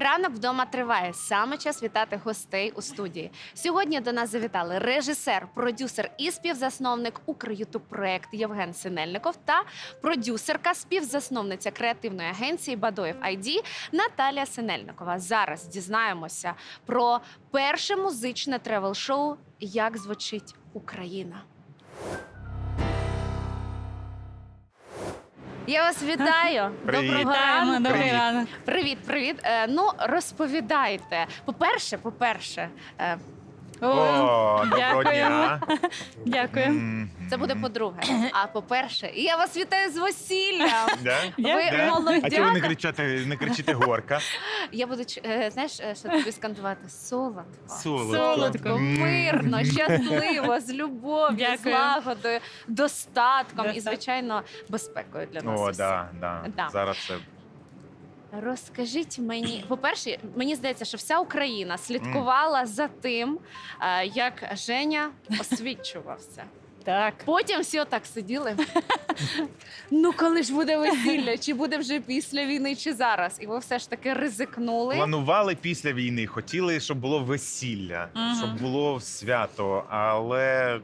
Ранок вдома триває. Саме час вітати гостей у студії. Сьогодні до нас завітали режисер, продюсер і співзасновник Укрютуб проект Євген Синельников та продюсерка, співзасновниця креативної агенції Бадоєв ID Наталія Синельникова. Зараз дізнаємося про перше музичне тревел-шоу Як звучить Україна. Я вас вітаю. Привіт. Доброго Вітаємо, ранку. добрий Привіт. ранок. Привіт, привіт. Е, ну розповідайте. По-перше, по-перше, е, О, доброго дня. Дякую. Це буде по-друге. А по-перше, я вас вітаю з весіллям. Да? Ви молодята. А чого ви не кричите, не кричите горка? Я буду ч- е, знаєш, е, що тобі скандувати солодко. Солодко. Солодко. Мирно, щасливо, з любов'ю, Дякую. злагодою, достатком і, звичайно, безпекою для нас. О, усіх. да, да. Да. Зараз це. Розкажіть мені, по-перше, мені здається, що вся Україна слідкувала за тим, е, як Женя освічувався. Так. Потім всі отак сиділи. ну, коли ж буде весілля, чи буде вже після війни, чи зараз? І ви все ж таки ризикнули. Планували після війни, хотіли, щоб було весілля, Мгм. щоб було свято, але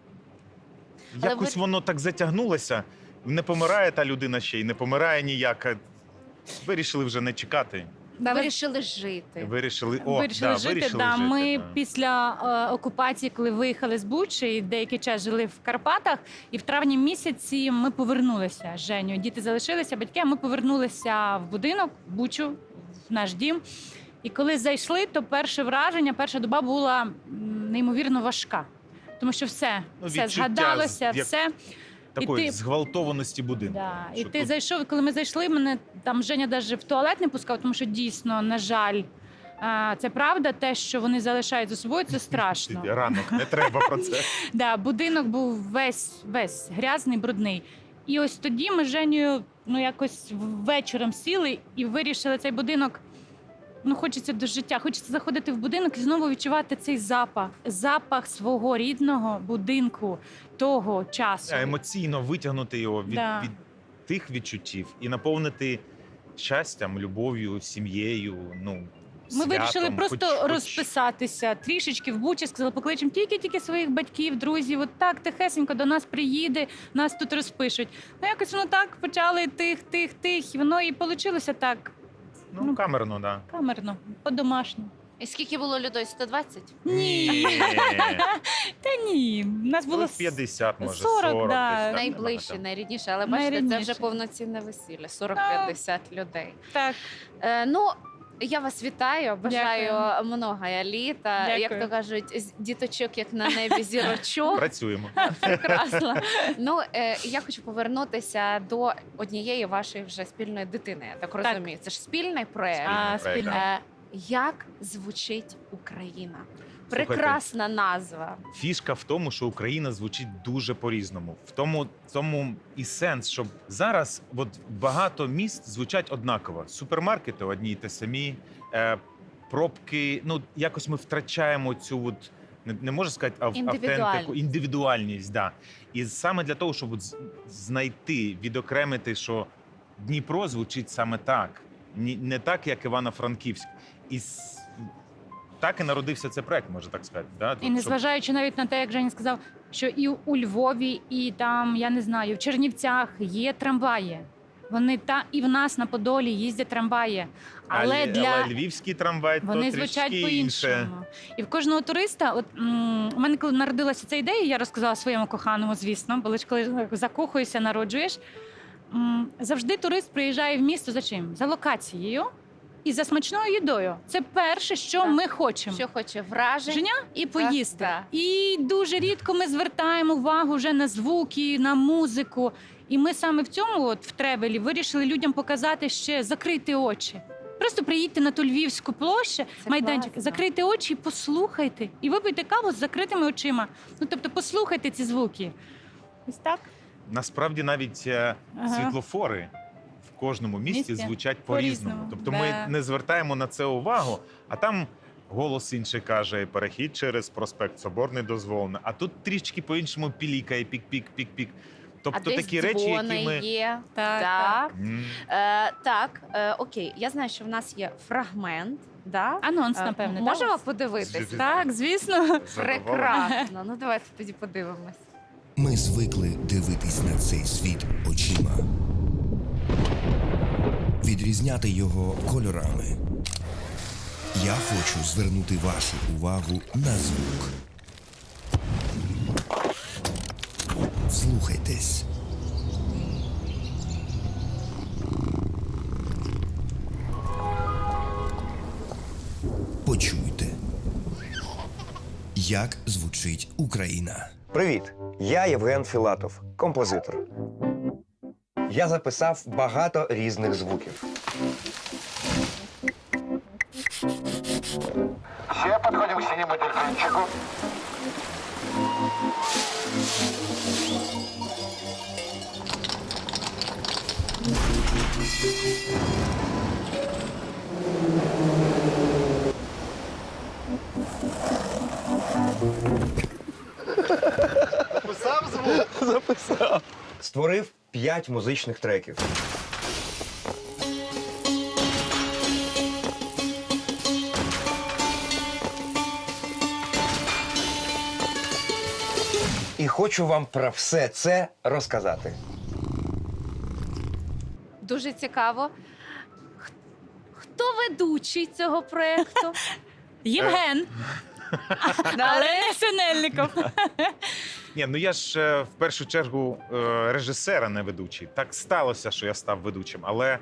Але якось ви- воно так затягнулося. Не помирає та людина ще й не помирає ніяк. Вирішили вже не чекати. Да, Вирішили жити. Вирішили, о, вирішили да, жити. вирішили да. жити, Ми да. після е, окупації, коли виїхали з Бучі, і деякий час жили в Карпатах, і в травні місяці ми повернулися з Женю. Діти залишилися, батьки. а Ми повернулися в будинок, в Бучу, в наш дім. І коли зайшли, то перше враження, перша доба була неймовірно важка. Тому що все, Ну, все згадалося, як- все. Такої ти- зґвалтованості будинку. Да. І ти тут- зайшов, коли ми зайшли, мене там Женя навіть в туалет не пускав, тому що дійсно, на жаль, а, це правда. Те, що вони залишають за собою, це страшно. Ранок, не треба про це. Да, будинок був весь весь грязний, брудний. І ось тоді ми з Женєю ну якось вечором сіли і вирішили цей будинок. Ну, хочеться до життя, хочеться заходити в будинок і знову відчувати цей запах, запах свого рідного будинку того часу. А, Емоційно витягнути його від, Да. від тих відчуттів і наповнити щастям, любов'ю, сім'єю. Ну, Ми святом, вирішили просто хоч- хоч- розписатися трішечки в Бучі, сказали, покличемо тільки-тільки своїх батьків, друзів. От так тихесенько до нас приїде, нас тут розпишуть. Ну якось воно так почали тих, тих, тих. І воно і вийшло так Ну, камерно, да. камерно, по-домашньому. І скільки було людей? 120? Ні, та ні. У нас було було с- 50, може 40, 40, да. десь так, Найближче, набагато. найрідніше, але бачите, це Найрідніше. вже повноцінне весілля 40-50 людей. так. Е, ну, я вас вітаю, бажаю Дякую. много літа. Як то кажуть, з діточок, як на небі зірочок. Працюємо. Прекрасно. Ну, е, я хочу повернутися до однієї вашої вже спільної дитини. Я так розумію. Це ж спільний проект. А, проект, спільно. Е, як звучить Україна? Слухайте. Прекрасна назва. Фішка в тому, що Україна звучить дуже по-різному. В тому, тому і сенс, що зараз от багато міст звучать однаково. Супермаркети одні й те самі, е, пробки. Ну якось ми втрачаємо цю от. Не, не можу сказати ав- Індивідуальність. індивідуальність, да. І саме для того, щоб от знайти, відокремити, що Дніпро звучить саме так, не так, як Івано-Франківськ. І так і народився цей проект, можна так сказати. Да? І незважаючи навіть на те, як Женя сказав, що і у Львові, і там, я не знаю, в Чернівцях є трамваї. Вони та і в нас на Подолі їздять трамваї. Але А, для але львівський трамвай вони то звучать по-іншому. І в кожного туриста, от м, у мене коли народилася ця ідея, я розказала своєму коханому, звісно, бо лише коли закохуєшся, народжуєш. м, Завжди турист приїжджає в місто за чим? За локацією і за смачною їдою. Це перше, що Так. ми хочемо. Що хоче вражень? Женя і поїсти. так. І дуже рідко ми звертаємо увагу вже на звуки, на музику. І ми саме в цьому, от в тревелі, вирішили людям показати ще закрити очі. Просто приїдьте на ту львівську площу, Це майданчик, класно. закрийте очі і послухайте. І випийте каву з закритими очима. Ну тобто, послухайте ці звуки. Ось так. Насправді навіть е, Ага. світлофори кожному місті Місті. звучать по-різному. По-різному, Тобто да. ми не звертаємо на це увагу, а там голос інший каже: перехід через проспект Соборний дозволено. А тут трішки по-іншому пілікає, пік-пік, пік-пік. Тобто а десь такі речі, дзвони які ми є. Так, Так. М, Е, так, е, окей. Я знаю, що в нас є фрагмент. Да? Анонс, Е, напевне. Можемо так? подивитись? Так, звісно. Прекрасно. Ну давайте тоді подивимось. Ми звикли дивитись на цей світ очима, відрізняти його кольорами. Я хочу звернути вашу увагу на звук. Вслухайтесь. Почуйте, як звучить Україна. Привіт! Я Євген Філатов, композитор. Я записав багато різних звуків. Все подходим к синему дельфинчику. Створив п'ять музичних треків. І хочу вам про все це розказати. Дуже цікаво. Х- Хто ведучий цього проєкту? Євген, але не Синельников. Ні, ну я ж е, в першу чергу е, режисер, а не ведучий. Так сталося, що я став ведучим. Але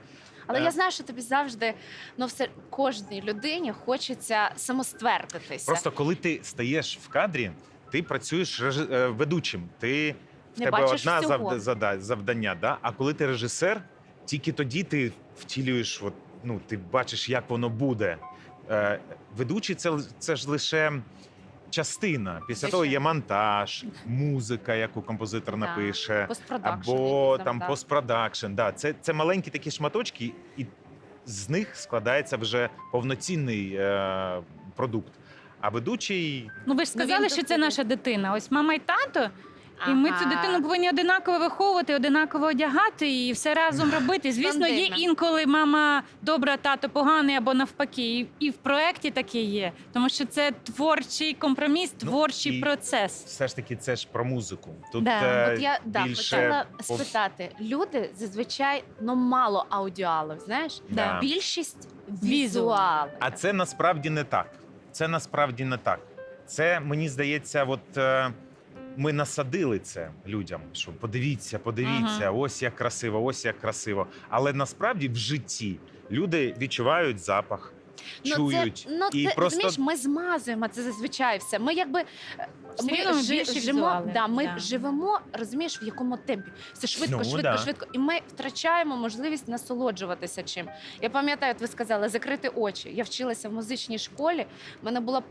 Але Е. я знаю, що тобі завжди, ну все кожній людині хочеться самоствердитися. просто коли ти стаєш в кадрі, ти працюєш режи- е, ведучим. Ти в Не тебе бачиш одна всього. завда- зада- завдання. Да? А коли ти режисер, тільки тоді ти втілюєш, от, ну, ти бачиш, як воно буде. Е, ведучий це, л- це ж лише. Частина. Після того є монтаж, музика, яку композитор напише, або там постпродакшн. Да, це, це маленькі такі шматочки, і з них складається вже повноцінний е, продукт. А ведучий Ну ви ж Ну, сказали, що це наша дитина. Ось мама і тато. І ми цю дитину повинні одинаково виховувати, одинаково одягати і все разом робити. Звісно, є інколи мама добра, тато поганий або навпаки. І- І в проєкті таке є, тому що це творчий компроміс, Ну, творчий і- процес. все ж таки це ж про музику. Тут Да. е, От я да, більше хотіла пов- спитати. Люди зазвичай ну мало аудіалів, знаєш? Да. Більшість Візуал. А це насправді не так. Це насправді не так. Це мені здається, от е, ми насадили це людям. Що подивіться, подивіться, ось як красиво, ось як красиво. Але насправді в житті люди відчувають запах, чують Ну, це, ну, і це, просто розумієш, ми змазуємо це зазвичай все. Ми якби е, ми, ми жи- живемо, да, ми да. живемо, розумієш, в якому темпі. Все швидко, Ну, швидко, да. швидко. І ми втрачаємо можливість насолоджуватися чим. Я пам'ятаю, от ви сказали, закрити очі. Я вчилася в музичній школі. В мене була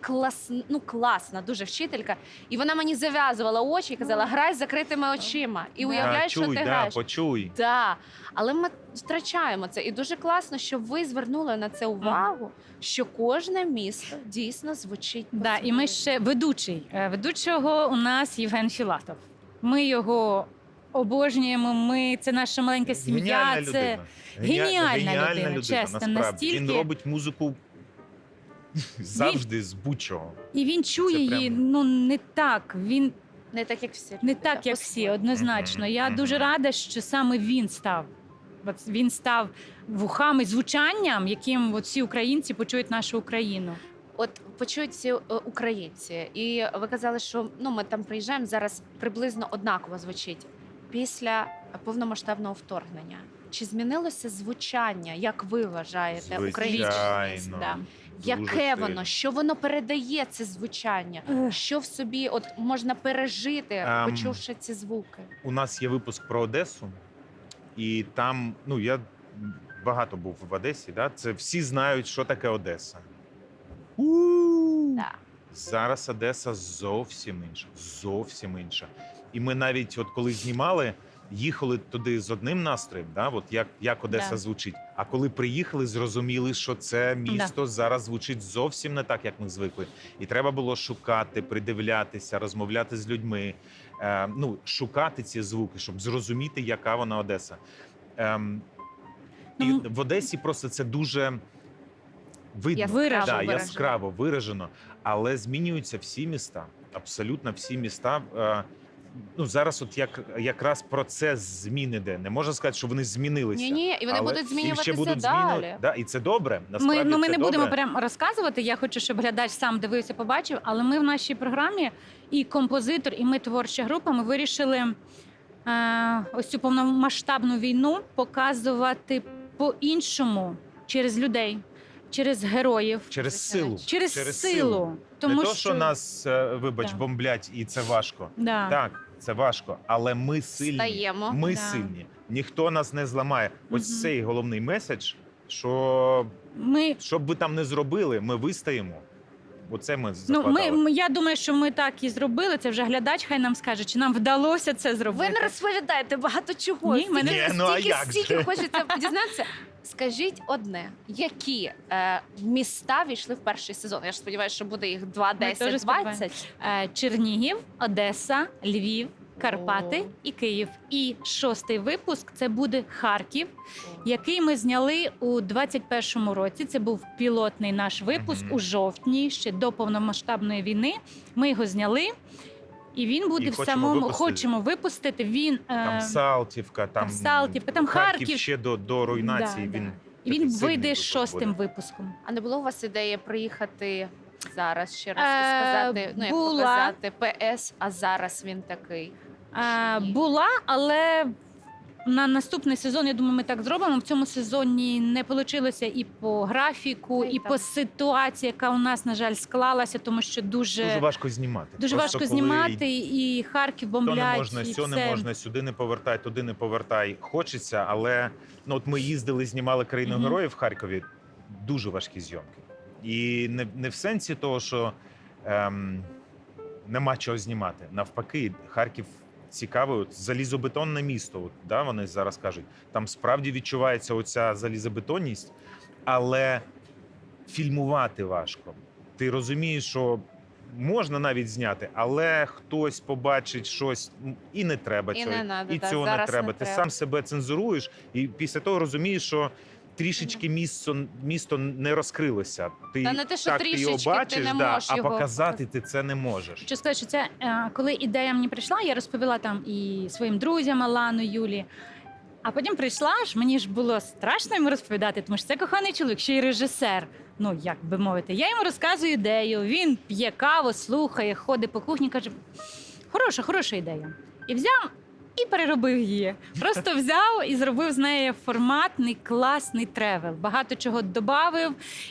клас, ну, класна дуже вчителька, і вона мені зав'язувала очі і казала: грай з закритими очима. І уявляєш, що ти да, граєш. почуй. Да. Але ми втрачаємо це. І дуже класно, що ви звернули на це увагу, що кожне місто дійсно звучить. Да, і ми ще ведучий. Е, Ведучого у нас Євген Філатов. Ми його обожнюємо. Ми це наша маленька сім'я. Геніальна Це людина. Геніа- геніальна людина, чесно, насправді. настільки- Він робить музику завжди з будь-чого. і він чує Це її ну не так. Він не так, як всі. не люди, так, да, як всі, по-своєму. однозначно. Мгм, Я мгм. дуже рада, що саме він став. От він став вухами, звучанням, яким от всі українці почують нашу Україну. От почують всі е, українці, і ви казали, що ну ми там приїжджаємо зараз приблизно однаково звучить після повномасштабного вторгнення. Чи змінилося звучання, як ви вважаєте, українське? Звичайно. Да. Яке воно? Що воно передає це звучання? Що в собі от можна пережити, Ем. почувши ці звуки? У нас є випуск про Одесу, і там, ну я багато був в Одесі. Да? Це всі знають, що таке Одеса. У! Да. Зараз Одеса зовсім інша. Зовсім інша. І ми навіть, от коли знімали, їхали туди з одним настроєм, да? от як, як Одеса Да. звучить. А коли приїхали, зрозуміли, що це місто зараз звучить зовсім не так, як ми звикли. І треба було шукати, придивлятися, розмовляти з людьми, е, ну шукати ці звуки, щоб зрозуміти, яка вона Одеса. Ем, і Ну, в Одесі просто це дуже видно, Виражено. да, виражено. яскраво виражено, але змінюються всі міста. Абсолютно всі міста. Е, ну зараз, от як якраз процес змін іде. Не можна сказати, що вони змінилися. Ні, ні, і вони але будуть змінюватися будуть далі. змінювати. Да, і це добре. Ми, ну, ми це не будемо добре. прям розказувати. Я хочу, щоб глядач сам дивився, побачив. Але ми в нашій програмі і композитор, і ми творча група. Ми вирішили е, ось цю повномасштабну війну показувати по-іншому через людей, через героїв, через силу. через, силу. Тому не то, що, що нас, е, вибач, Да. бомблять, і це важко. да. Так, це важко, але ми сильні. Стаємо. Ми Да. сильні. Ніхто нас не зламає. Ось угу. цей головний меседж, що ми що б ви там не зробили, ми вистоїмо. Оце ми Ну, закладали. ми, ми- я думаю, що ми так і зробили. Це вже глядач, хай нам скаже, чи нам вдалося це зробити. Ви не розповідаєте багато чого. Ні, мене- Стільки- Ні, ну, а стільки, же? хочеться дізнатися. Скажіть одне, які е, міста війшли в перший сезон? Я ж сподіваюся, що буде їх 2, Ми 10, теж 20. Е, Чернігів, Одеса, Львів, Карпати і Київ. І шостий випуск це буде Харків, який ми зняли у 21-му році. Це був пілотний наш випуск у жовтні, ще до повномасштабної війни. Ми його зняли. І він буде І в хочемо самому випустити. хочемо випустити. Він Там е, Салтівка, там, Салтівка, там Харків, Харків. ще до, до руйнації. Да, він да. він вийде випуск шостим буде. випуском. А не було у вас ідеї приїхати зараз ще раз і Е, сказати, ну як була. показати ПС, а зараз він такий. Е, була, але на наступний сезон, я думаю, ми так зробимо. В цьому сезоні не вийшло і по графіку, і так. по ситуації, яка у нас, на жаль, склалася, тому що дуже, Дуже важко знімати. дуже Просто важко коли знімати, і Харків То бомблять. не можна, і сьо не все. можна, сюди не повертай, туди не повертай. Хочеться, але ну от ми їздили, знімали країну Мгм. героїв в Харкові. Дуже важкі зйомки. І не, не в сенсі того, що ем, нема чого знімати. Навпаки, Харків цікавий, от, залізобетонне місто. От, да, вони зараз кажуть. Там справді відчувається оця залізобетонність, але фільмувати важко. Ти розумієш, що можна навіть зняти, але хтось побачить щось і не треба І цього. не надо, і да, цього не треба. не Ти сам себе цензуруєш, і після того розумієш, що. Трішечки місто, місто не розкрилося. Ти Та не те, що так ти його трішечки, ти бачиш, не да, можеш а його показати ти це не можеш. Хочу сказати, що це коли ідея мені прийшла, я розповіла там і своїм друзям Алану, Юлі. А потім прийшла ж, мені ж було страшно йому розповідати, тому що це коханий чоловік, ще й режисер. Ну, як би мовити, я йому розказую ідею. Він п'є каву, слухає, ходить по кухні, каже: хороша, хороша ідея. І взяв і переробив її. Просто взяв і зробив з неї форматний, класний тревел. Багато чого додав.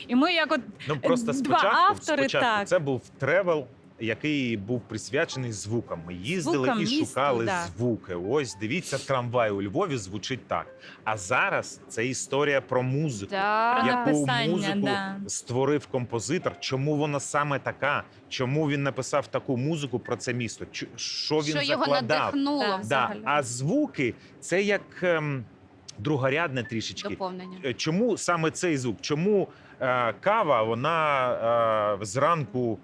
І ми як от Ну просто Два спочатку, автори, спочатку так. це був тревел, який був присвячений звукам. Ми їздили Звукам і місту, шукали да. звуки. Ось дивіться, трамвай у Львові звучить так. А зараз це історія про музику. Да. Про Яку написання, музику да. створив композитор? Чому вона саме така? Чому він написав таку музику про це місто? Чу- Що він що його закладав? надихнуло Да. Да. взагалі. А звуки це як ем, другорядне трішечки. Доповнення. Е, Чому саме цей звук? Чому е, кава вона е, зранку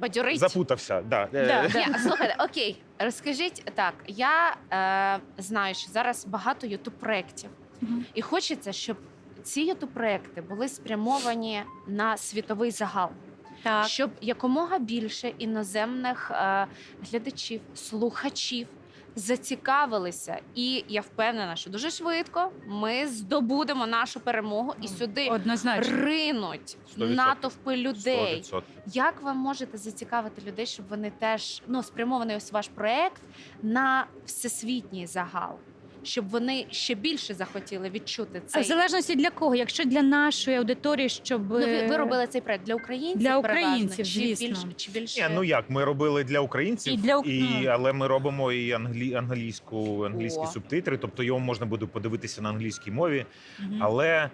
Бадьорить. запутався? Да. е, Да. Ні, слухайте, окей, розкажіть так. Я е, знаю, що зараз багато ютуб проєктів, Мгм. і хочеться, щоб ці ютуб проєкти були спрямовані на світовий загал, так. щоб якомога більше іноземних е, глядачів, слухачів. Зацікавилися, і я впевнена, що дуже швидко ми здобудемо нашу перемогу і сюди Однозначно. ринуть 100%. натовпи людей. 100%. Як ви можете зацікавити людей, щоб вони теж ну спрямований ось ваш проект на всесвітній загал, щоб вони ще більше захотіли відчути А в залежності для кого? Якщо для нашої аудиторії, щоб ну, ви, ви е, робили цей проект для українців? Для українців, чи звісно. більше чи більше Ні, ну як ми робили для українців, І для і, ну. але ми робимо і англі, англійську англійські О. субтитри, тобто його можна буде подивитися на англійській мові. Мгм. Але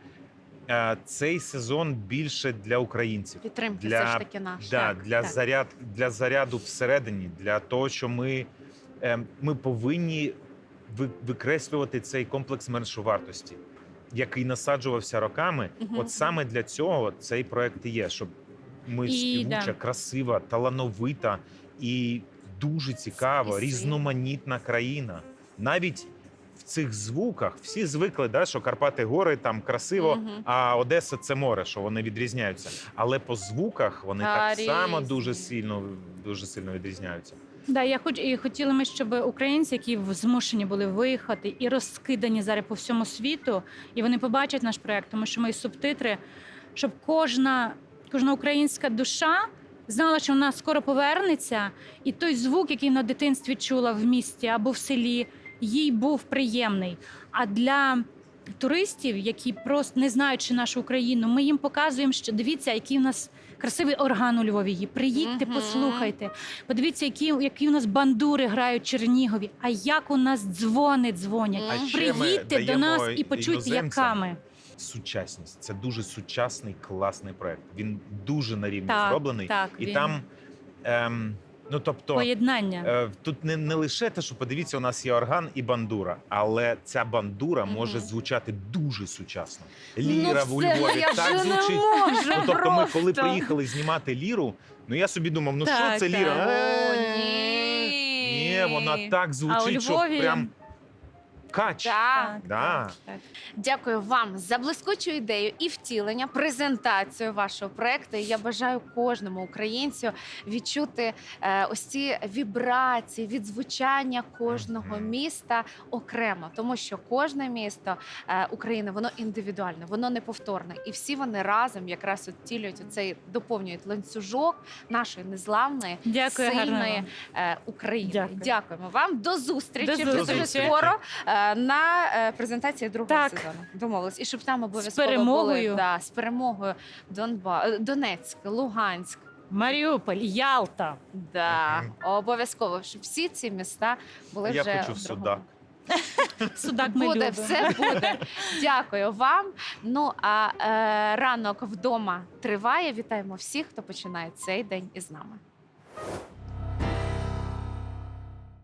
е, цей сезон більше для українців. підтримки для- все ж таки наш. Да, так, для так. заряд для заряду всередині, для того, що ми, е, ми повинні ви- викреслювати цей комплекс меншовартості. який насаджувався роками. Мгм. От саме для цього цей проект і є, щоб ми співуча, да. красива, талановита і дуже цікава, різноманітна країна. Навіть в цих звуках всі звикли, да, що Карпати гори там красиво, Мгм. а Одеса це море, що вони відрізняються. Але по звуках вони Та, так само дуже сильно, дуже сильно відрізняються. Да, я хоч і хотіла ми, щоб українці, які змушені були виїхати і розкидані зараз по всьому світу, і вони побачать наш проект, тому що ми субтитри, щоб кожна, кожна українська душа знала, що вона скоро повернеться, і той звук, який в дитинстві чула в місті або в селі, їй був приємний. А для туристів, які просто не знаючи нашу Україну, ми їм показуємо, що дивіться, який у нас красивий орган у Львові є. Приїдьте, Мгм. послухайте. Подивіться, які, які у нас бандури грають Чернігові, а як у нас дзвони дзвонять. А Приїдьте до нас і почуйте, яка ми. Сучасність це дуже сучасний, класний проект. Він дуже на рівні Так, зроблений. так, і він- там, ем, ну тобто, Поєднання. Е, Тут не, не лише те, що подивіться, у нас є орган і бандура, але ця бандура може звучати дуже сучасно. Ну, Ліра в все, Львові я так вже не звучить. можу Ну, тобто, ми коли просто. приїхали знімати ліру, ну я собі думав, ну Так, що це так. ліра? О, Е, ні. Ні, вона так звучить, що Львові- прям кач. Так. Да. так, так. Дякую вам за блискучу ідею і втілення, презентацію вашого проекту. І я бажаю кожному українцю відчути е, ось ці вібрації від звучання кожного міста окремо, тому що кожне місто е, України воно індивідуальне, воно неповторне, і всі вони разом якраз от втілюють цей доповнюють ланцюжок нашої незламної Дякую, сильної е, України. Дякую. Дякуємо вам. До зустрічі До зустрічі. дуже скоро е, на е, презентації другого Так. сезону. Домовились. І щоб там обов'язково перемогою. були да, з перемогою Донба... е, Донецьк, Луганськ. Маріуполь, Ялта. Да, обов'язково, щоб всі ці міста були Я вже хочу в в Судак. Судак ми Буде, любимо. все буде. Дякую вам. Ну а е, ранок вдома триває. Вітаємо всіх, хто починає цей день із нами.